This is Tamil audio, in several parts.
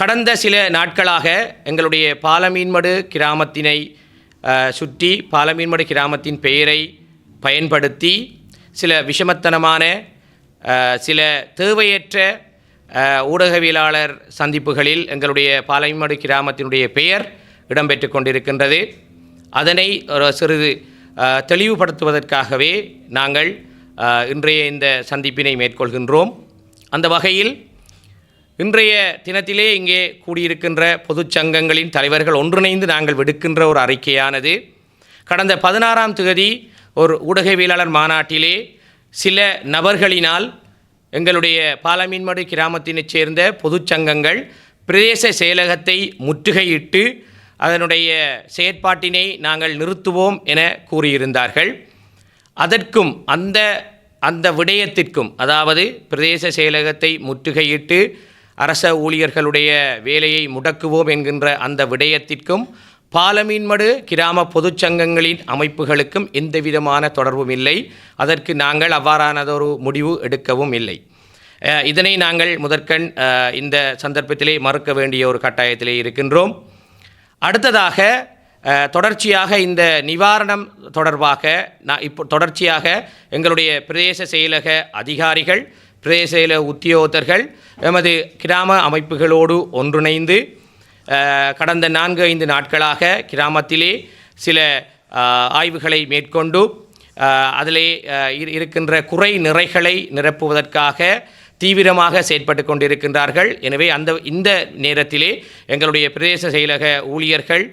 கடந்த சில நாட்களாக எங்களுடைய பாலமீன்மடு கிராமத்தினை சுற்றி பாலமீன்மடு கிராமத்தின் பெயரை பயன்படுத்தி சில விஷமத்தனமான சில தேவையற்ற ஊடகவியலாளர் சந்திப்புகளில் எங்களுடைய பாலமீன்மடு கிராமத்தினுடைய பெயர் இடம்பெற்று கொண்டிருக்கின்றது. அதனை ஒரு சிறிது தெளிவுபடுத்துவதற்காகவே நாங்கள் இன்றைய இந்த சந்திப்பினை மேற்கொள்கின்றோம். அந்த வகையில் இன்றைய தினத்திலே இங்கே கூடியிருக்கின்ற பொதுச் சங்கங்களின் தலைவர்கள் ஒன்றிணைந்து நாங்கள் விடுக்கின்ற ஒரு அறிக்கையானது. கடந்த பதினாறாம் தேதி ஒரு ஊடகவியலாளர் மாநாட்டிலே சில நபர்களினால் எங்களுடைய பாலமீன்மடு கிராமத்தினைச் சேர்ந்த பொதுச் சங்கங்கள் பிரதேச செயலகத்தை முற்றுகையிட்டு அதனுடைய செயற்பாட்டினை நாங்கள் நிறுத்துவோம் என கூறியிருந்தார்கள். அதற்கும் அந்த அந்த விடயத்திற்கும் அதாவது பிரதேச செயலகத்தை முற்றுகையிட்டு அரச ஊழியர்களுடைய வேலையை முடக்குவோம் என்கின்ற அந்த விடயத்திற்கும் பாலமீன்மடு கிராம பொதுச் சங்கங்களின் அமைப்புகளுக்கும் எந்தவிதமான தொடர்பும் இல்லை. அதற்கு நாங்கள் அவ்வாறானதொரு முடிவு எடுக்கவும் இல்லை. இதனை நாங்கள் முதற்கண் இந்த சந்தர்ப்பத்திலே மறுக்க வேண்டிய ஒரு கட்டாயத்திலே இருக்கின்றோம். அடுத்ததாக தொடர்ச்சியாக இந்த நிவாரணம் தொடர்பாக நான் இப்போ தொடர்ச்சியாக எங்களுடைய பிரதேச செயலக அதிகாரிகள் பிரதேச செயலக உத்தியோகத்தர்கள் எமது கிராம அமைப்புகளோடு ஒன்றிணைந்து கடந்த நான்கு ஐந்து நாட்களாக கிராமத்திலே சில ஆய்வுகளை மேற்கொண்டு அதிலே இரு- இருக்கின்ற குறை நிறைகளை நிரப்புவதற்காக தீவிரமாக செயற்பட்டு கொண்டிருக்கின்றார்கள். எனவே அந்த இந்த நேரத்திலே எங்களுடைய பிரதேச செயலக ஊழியர்கள்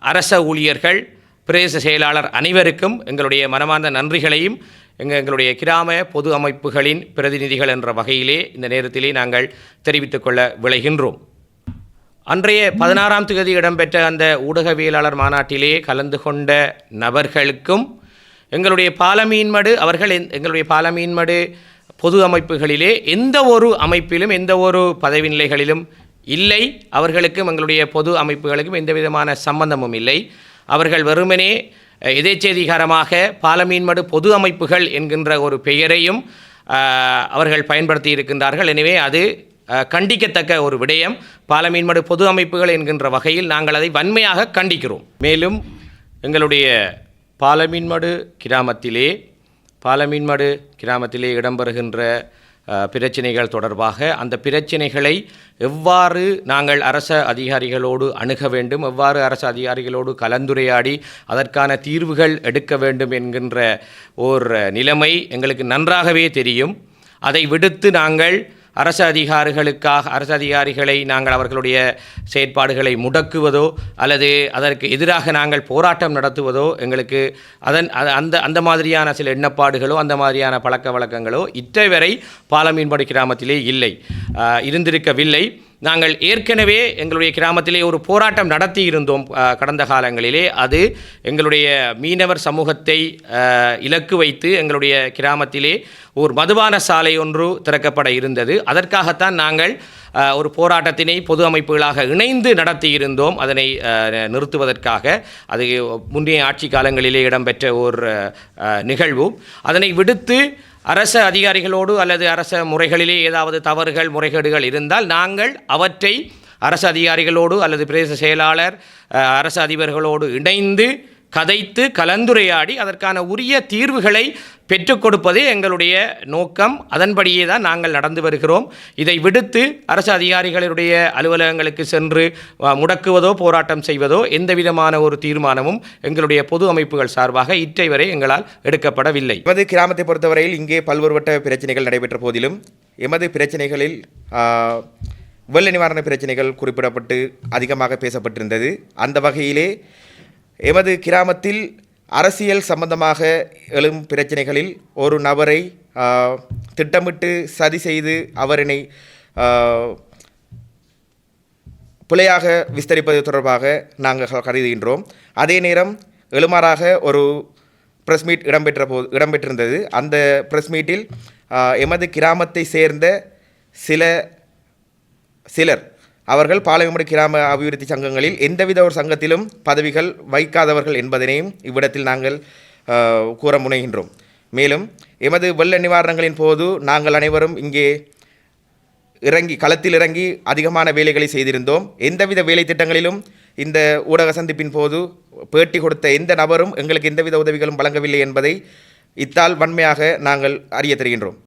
அரச ஊழியர்கள் பிரதேச செயலாளர் அனைவருக்கும் எங்களுடைய மனமார்ந்த நன்றிகளையும் எங்கள் எங்களுடைய கிராம பொது அமைப்புகளின் பிரதிநிதிகள் என்ற வகையிலே இந்த நேரத்திலே நாங்கள் தெரிவித்துக் கொள்ள விளைகின்றோம். அன்றைய பதினாறாம் தேதி இடம்பெற்ற அந்த ஊடகவியலாளர் மாநாட்டிலே கலந்து கொண்ட நபர்களுக்கும் எங்களுடைய பாலமீன்மடு அவர்கள் எங்களுடைய பாலமீன்மடு பொது அமைப்புகளிலே எந்த ஒரு அமைப்பிலும் எந்த ஒரு பதவி நிலைகளிலும் இல்லை. அவர்களுக்கும் எங்களுடைய பொது அமைப்புகளுக்கும் எந்த விதமான சம்பந்தமும் இல்லை. அவர்கள் வெறுமனே எதேச்சதிகாரமாக பாலமீன்மடு பொது அமைப்புகள் என்கின்ற ஒரு பெயரையும் அவர்கள் பயன்படுத்தி இருக்கின்றார்கள். எனவே அது கண்டிக்கத்தக்க ஒரு விடயம். பாலமீன்மடு பொது அமைப்புகள் என்கின்ற வகையில் நாங்கள் அதை வன்மையாக கண்டிக்கிறோம். மேலும் எங்களுடைய பாலமீன்மடு கிராமத்திலே பாலமீன்மடு கிராமத்திலே இடம்பெறுகின்ற பிரச்சனைகள் தொடர்பாக அந்த பிரச்சினைகளை எவ்வாறு நாங்கள் அரச அதிகாரிகளோடு அணுக வேண்டும் எவ்வாறு அரசு அதிகாரிகளோடு கலந்துரையாடி அதற்கான தீர்வுகள் எடுக்க வேண்டும் என்கின்ற ஓர் நிலைமை எங்களுக்கு நன்றாகவே தெரியும். அதை விடுத்து நாங்கள் அரசு அதிகாரிகளுக்காக அரசு அதிகாரிகளை நாங்கள் அவர்களுடைய செயற்பாடுகளை முடக்குவதோ அல்லது அதற்கு எதிராக நாங்கள் போராட்டம் நடத்துவதோ எங்களுக்கு அதன் அந்த அந்த மாதிரியான சில எண்ணப்பாடுகளோ அந்த மாதிரியான பழக்க வழக்கங்களோ இத்தவரை பாலமீன்பாடு கிராமத்திலே இல்லை. இருந்திருக்கவில்லை. நாங்கள் ஏற்கனவே எங்களுடைய கிராமத்திலே ஒரு போராட்டம் நடத்தி இருந்தோம் கடந்த காலங்களிலே. அது எங்களுடைய மீனவர் சமூகத்தை இலக்கு வைத்து எங்களுடைய கிராமத்திலே ஒரு மதுபான சாலை ஒன்று திறக்கப்பட இருந்தது. அதற்காகத்தான் நாங்கள் ஒரு போராட்டத்தினை பொது அமைப்புகளாக இணைந்து நடத்தி இருந்தோம் அதனை நிறுத்துவதற்காக. அது முன்னைய ஆட்சி காலங்களிலே இடம்பெற்ற ஒரு நிகழ்வும் நிகழ்வு. அதனை விடுத்து அரச அதிகாரிகளோடு அல்லது அரச முறைகளிலே ஏதாவது தவறுகள் முறைகேடுகள் இருந்தால் நாங்கள் அவற்றை அரசு அதிகாரிகளோடு அல்லது பிரதேச செயலாளர் அரசு அதிபர்களோடு இணைந்து கதைத்து கலந்துரையாடி அதற்கான உரிய தீர்வுகளை பெற்றுக் கொடுப்பதே எங்களுடைய நோக்கம். அதன்படியே தான் நாங்கள் நடந்து வருகிறோம். இதை விடுத்து அரசு அதிகாரிகளுடைய அலுவலகங்களுக்கு சென்று முடக்குவதோ போராட்டம் செய்வதோ எந்த விதமான ஒரு தீர்மானமும் எங்களுடைய பொது அமைப்புகள் சார்பாக இற்றை வரை எங்களால் எடுக்கப்படவில்லை. எமது கிராமத்தை பொறுத்தவரையில் இங்கே பல்வேறுபட்ட பிரச்சனைகள் நடைபெற்ற போதிலும் எமது பிரச்சனைகளில் வெள்ள நிவாரண பிரச்சனைகள் குறிப்பிடப்பட்டு அதிகமாக பேசப்பட்டிருந்தது. அந்த வகையிலே எமது கிராமத்தில் அரசியல் சம்பந்தமாக எழும் பிரச்சனைகளில் ஒரு நபரை திட்டமிட்டு சதி செய்து அவரினை ஆ, பிழையாக விஸ்தரிப்பது தொடர்பாக நாங்கள் கருதுகின்றோம். அதே நேரம் எழுமாறாக ஒரு ப்ரெஸ் மீட் இடம்பெற்ற போது இடம்பெற்றிருந்தது. அந்த ப்ரெஸ் மீட்டில் எமது கிராமத்தை சேர்ந்த சில சிலர் அவர்கள் பாளையமடு கிராம அபிவிருத்தி சங்கங்களில் எந்தவித ஒரு சங்கத்திலும் பதவிகள் வைக்காதவர்கள் என்பதனையும் இவ்விடத்தில் நாங்கள் கூற முனைகின்றோம். மேலும் எமது வெள்ள நிவாரணங்களின் போது நாங்கள் அனைவரும் இங்கே இறங்கி களத்தில் இறங்கி அதிகமான வேலைகளை செய்திருந்தோம். எந்தவித வேலை திட்டங்களிலும் இந்த ஊடக சந்திப்பின் போது பேட்டி கொடுத்த எந்த நபரும் எங்களுக்கு எந்தவித உதவிகளும் வழங்கவில்லை என்பதை இத்தால் வன்மையாக நாங்கள் அறிய தருகின்றோம்.